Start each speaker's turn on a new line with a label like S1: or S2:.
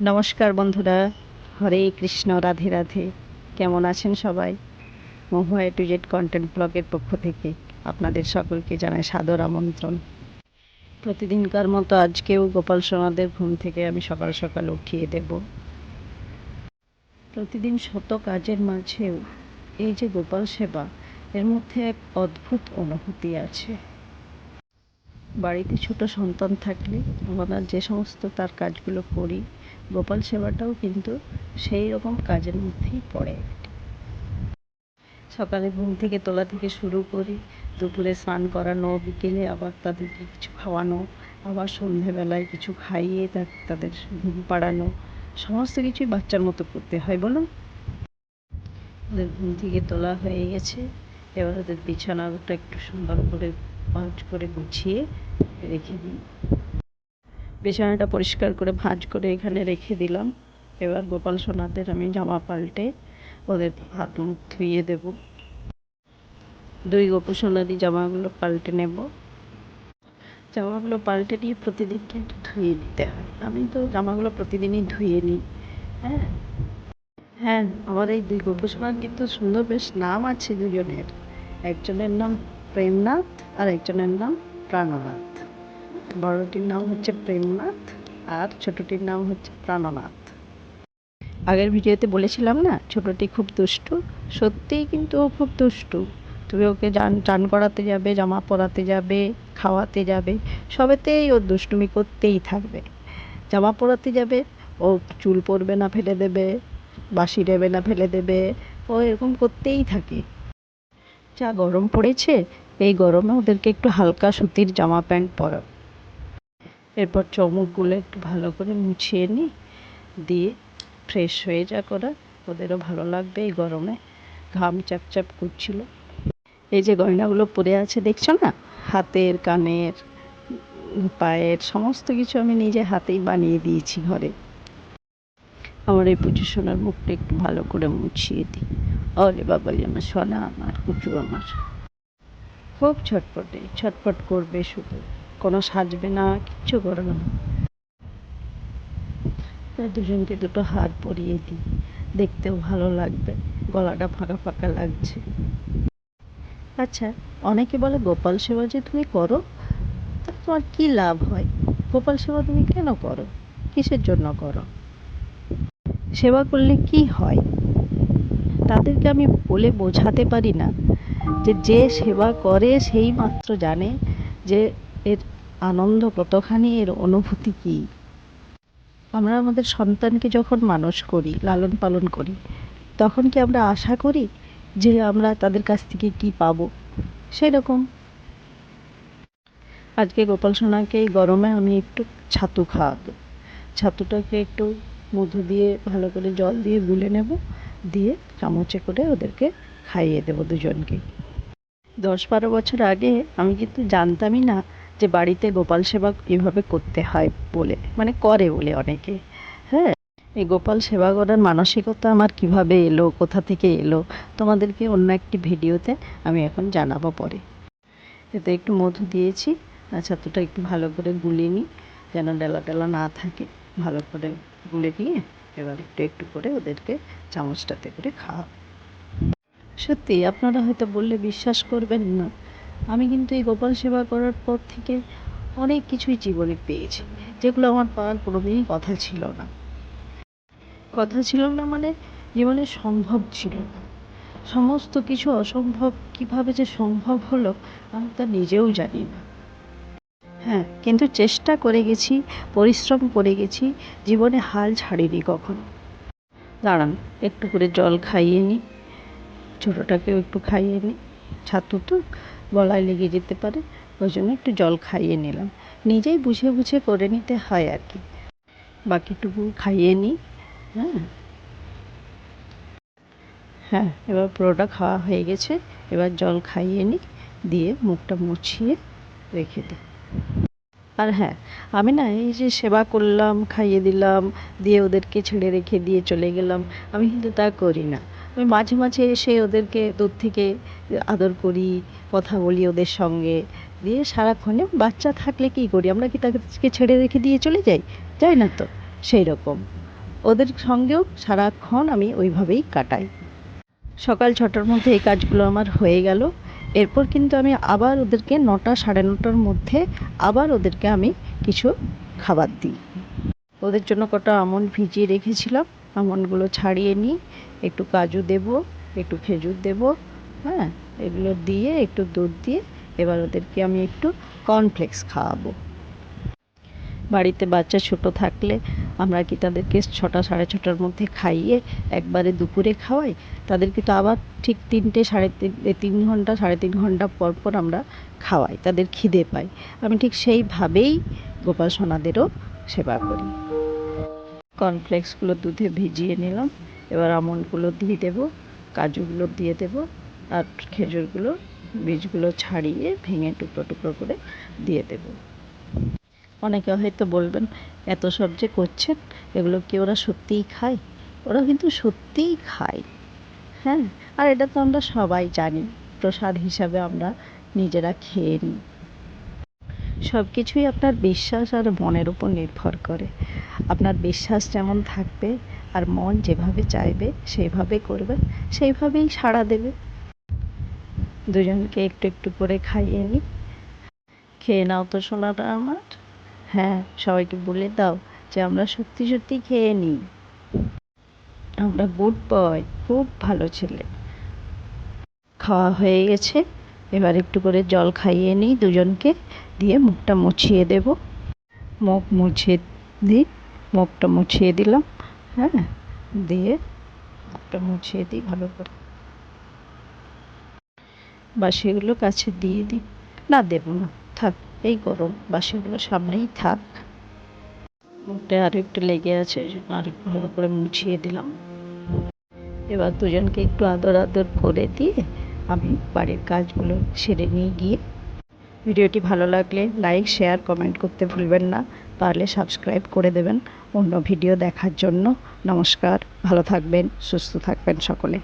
S1: নমস্কার বন্ধুরা। হরে কৃষ্ণ, রাধে রাধে। কেমন আছেন সবাই? মহুয়া টু জেড কন্টেন্ট ব্লগের পক্ষ থেকে আপনাদের সকলকে জানাই সাদর আমন্ত্রণ। প্রতিদিনকার মতো আজকেও গোপাল সোনাদের ঘুম থেকে আমি সকাল সকাল উঠিয়ে দেব। প্রতিদিন শত কাজের মাঝেও এই যে গোপাল সেবা, এর মধ্যে এক অদ্ভুত অনুভূতি আছে। বাড়িতে ছোট সন্তান থাকলে আমরা যে সমস্ত তার কাজগুলো করি গোপাল সেবাটাও কিন্তু সেই রকম কাজের মধ্যেই পড়ে। সকালে ঘুম থেকে তোলা থেকে শুরু করি দুপুরে স্নান করানো, বিকেলে আবার তাদেরকে কিছু খাওয়ানো, আবার সন্ধেবেলায় কিছু খাইয়ে তাদের ঘুম পাড়ানো, সমস্ত কিছুই বাচ্চার মতো করতে হয়, বলুন। ওদের ঘুম থেকে তোলা হয়ে গেছে। এবার ওদের বিছানাটা একটু সুন্দর করে ভাঁজ করে গুছিয়ে রেখে দিই। বিছানাটা পরিষ্কার করে ভাঁজ করে এখানে রেখে দিলাম। এবার গোপাল সোনাদের আমি জামা পাল্টে ওদের হাত মুখ ধুইয়ে দেব। দুই গোপাল সোনারই জামাগুলো পাল্টে নেব। জামাগুলো পাল্টে নিয়ে প্রতিদিন কিন্তু ধুয়ে নিতে হয়। আমি তো জামাগুলো প্রতিদিনই ধুয়ে নিই। হ্যাঁ? হ্যাঁ আমার এই দুই গোপাল সোনার কিন্তু সুন্দর বেশ নাম আছে দুজনের। একজনের নাম প্রেমনাথ আর একজনের নাম প্রাণনাথ। বড়টির নাম হচ্ছে প্রেমনাথ আর ছোটটির নাম হচ্ছে প্রাণনাথ। আগের ভিডিওতে বলেছিলাম না, ছোটটি খুব দুষ্টু? সত্যিই কিন্তু ও খুব দুষ্টু। তুমি ওকে জান, চান করাতে যাবে, জামা পরাতে যাবে, খাওয়াতে যাবে, সবেতেই ও দুষ্টুমি করতেই থাকবে। জামা পরাতে যাবে, ও চুল পরবে না, ফেলে দেবে বাসি দেবে না, ফেলে দেবে, ও এরকম করতেই থাকে। যা গরম পড়েছে, এই গরমে ওদেরকে একটু হালকা সুতির জামা প্যান্ট পরাও। এরপর চমকগুলো একটু ভালো করে মুছিয়ে নিই, দিয়ে ফ্রেশ হয়ে যা করা ওদেরও ভালো লাগবে এই গরমে। ঘাম চাপ চাপ করছিল। এই যে গয়নাগুলো পরে আছে, দেখছ না? হাতের, কানের, পায়ের, সমস্ত কিছু আমি নিজে হাতেই বানিয়ে দিয়েছি ঘরে। আমার এই পুজো সোনার মুখটা একটু ভালো করে মুছিয়ে দিই। অরে বাবা আমার সোনা আমার কুচু আমার। খুব ছটপটে, ছটপট করবে শুধু। কোনো সাজবে না, কিচ্ছু করবে না। দুজনকে দুটো হার পরিয়ে দিই। দেখতেও ভালো লাগবে, গলাটা ফাঁকা ফাঁকা লাগছে। আচ্ছা অনেকে বলে, গোপাল সেবা যে তুমি করো, তা তোমার কী লাভ হয়? গোপাল সেবা তুমি কেন করো? কিসের জন্য করো? সেবা করলে কি হয়? তাদেরকে আমি বলে বোঝাতে পারি না যে যে সেবা করে, সেই মাত্র জানে যে আনন্দ কতখানি এর অনুভূতি কী? আমরা আমাদের সন্তানকে যখন মানুষ করি, লালন পালন করি, তখন কি আমরা আশা করি যে আমরা তাদের কাছ থেকে কি পাবো? সেরকম। আজকে গোপাল সোনাকে গরমে আমি একটু ছাতু খাওয়াবো। ছাতুটাকে একটু মধু দিয়ে ভালো করে জল দিয়ে গুলে নেব, দিয়ে চামচে করে ওদেরকে খাইয়ে দেবো দুজনকে। দশ বারো বছর আগে আমি কিন্তু জানতামই না যে বাড়িতে গোপাল সেবা এভাবে করতে হয় বলে মানে করে বলে অনেকে হ্যাঁ? এই গোপাল সেবা করার মানসিকতা আমার কীভাবে এলো, কোথা থেকে এলো, তোমাদেরকে অন্য একটি ভিডিওতে আমি এখন জানাব পরে। এতে একটু মধু দিয়েছি, আর ছাতুটা একটু ভালো করে গুলিয়ে নিই, যেন ডেলা টেলা না থাকে। ভালো করে গুলে নিয়ে এবার একটু একটু করে ওদেরকে চামচটাতে করে খাওয়া সত্যি, আপনারা হয়তো বললে বিশ্বাস করবেন না। আমি কিন্তু এই গোপাল সেবা করার পর থেকে অনেক কিছুই জীবনে পেয়েছি। যেগুলো আমার পাওয়ার কোনোদিনই কথা ছিল না। কথা ছিল না মানে জীবনে সম্ভব ছিল না। সমস্ত কিছু অসম্ভব কীভাবে যে সম্ভব হলো, আমি তা নিজেও জানি না। হ্যাঁ কিন্তু চেষ্টা করে গেছি, পরিশ্রম করে গেছি, জীবনে হাল ছাড়িনি কখনো। দাঁড়ান, একটু করে জল খাইয়ে নিই ছোটোটাকেও একটু খাইয়ে নিই ছাতু তো গলায় লেগে যেতে পারে। ওই জন্য একটু জল খাইয়ে নিলাম। নিজেই বুঝে বুঝে করে নিতে হয় আর কি। বাকিটুকু খাইয়ে নিই। হ্যাঁ। হ্যাঁ এবার পুরোটা খাওয়া হয়ে গেছে। এবার জল খাইয়ে নিই। দিয়ে মুখটা মুছিয়ে রেখে দিই। আর হ্যাঁ আমি না এই যে সেবা করলাম, খাইয়ে দিলাম, দিয়ে ওদেরকে ছেড়ে রেখে দিয়ে চলে গেলাম, আমি কিন্তু তা করি না। আমি মাঝে মাঝে এসে ওদেরকে দূর থেকে আদর করি, কথা বলি ওদের সঙ্গে। দিয়ে সারাক্ষণে বাচ্চা থাকলে কী করি? আমরা কি তাদেরকে ছেড়ে রেখে দিয়ে চলে যাই? যাই না তো? সেই রকম। ওদের সঙ্গেও সারাক্ষণ আমি ওইভাবেই কাটাই। সকাল ছটার মধ্যে এই কাজগুলো আমার হয়ে গেল। এরপর কিন্তু আমি আবার ওদেরকে নটা, সাড়ে নটার মধ্যে আবার ওদেরকে আমি কিছু খাবার দিই। ওদের জন্য কটা আমন্ড ভিজিয়ে রেখেছিলাম। আমন্ডগুলো ছাড়িয়ে নিই। একটু কাজু দেব, একটু খেজুর দেব হ্যাঁ? এগুলো দিয়ে একটু দুধ দিয়ে এবার ওদেরকে আমি একটু কর্নফ্লেক্স খাওয়াবো। বাড়িতে বাচ্চা ছোট থাকলে আমরা কি তাদেরকে ছটা, সাড়ে ছটার মধ্যে খাইয়ে একবারে দুপুরে খাওয়াই? তাদেরকে তো আবার ঠিক তিনটে, সাড়ে তিন তিন ঘণ্টা, সাড়ে তিন ঘণ্টা পর পর আমরা খাওয়াই, তাদের খিদে পাই। আমি ঠিক সেইভাবেই গোপাল সোনাদেরও সেবা করি। কর্নফ্লেক্সগুলো দুধে ভিজিয়ে নিলাম। এবার আমন্ডগুলো দিয়ে দেবো, কাজুগুলো দিয়ে দেবো আর খেজুরগুলো, বীজগুলো ছাড়িয়ে ভেঙে টুকরো টুকরো করে দিয়ে দেবো। অনেকে হয়তো বলবেন, এত সব যে করছেন, এগুলো কি ওরা সত্যিই খায়? ওরা কিন্তু সত্যিই খায়। হ্যাঁ আর এটা তো আমরা সবাই জানি, প্রসাদ হিসাবে আমরা নিজেরা খেয়ে নিই। সব কিছুই আপনার বিশ্বাস আর মনের উপর নির্ভর করে। আপনার বিশ্বাস যেমন থাকবে আর মন যেভাবে চাইবে সেইভাবে করবে সেইভাবেই সাড়া দেবে। দুজনকে একটু একটু করে খাইয়ে নিই খেয়ে নাও তো সোনাটা আমার। হ্যাঁ সবাইকে বলে দাও যে আমরা সত্যি সত্যি খেয়ে নিই আমরা গুড বয়, খুব ভালো ছেলে। খাওয়া হয়ে গেছে। এবার একটু করে জল খাইয়ে নিই দুজনকে। দিয়ে মুখটা মুছিয়ে দেব। মুখ মুছিয়ে দিই মুখটা মুছিয়ে দিলাম হ্যাঁ? দিয়ে মুখটা মুছিয়ে দিই ভালো করে। বাসিগুলো কাছে দিয়ে দিই। না, দেবো না, থাক, এই গরম, বাসিগুলো সামনেই থাক। মুখটা আরও একটু লেগে আছে আর একটু ভালো করে মুছিয়ে দিলাম। এবার দুজনকে একটু আদর আদর করে দিয়ে আমি বাড়ির কাজগুলো সেরে নিয়ে গিয়ে ভিডিওটি ভালো লাগলে লাইক, শেয়ার, কমেন্ট করতে ভুলবেন না। পারলে সাবস্ক্রাইব করে দেবেন অন্য ভিডিও দেখার জন্য। নমস্কার, ভালো থাকবেন, সুস্থ থাকবেন সকলে।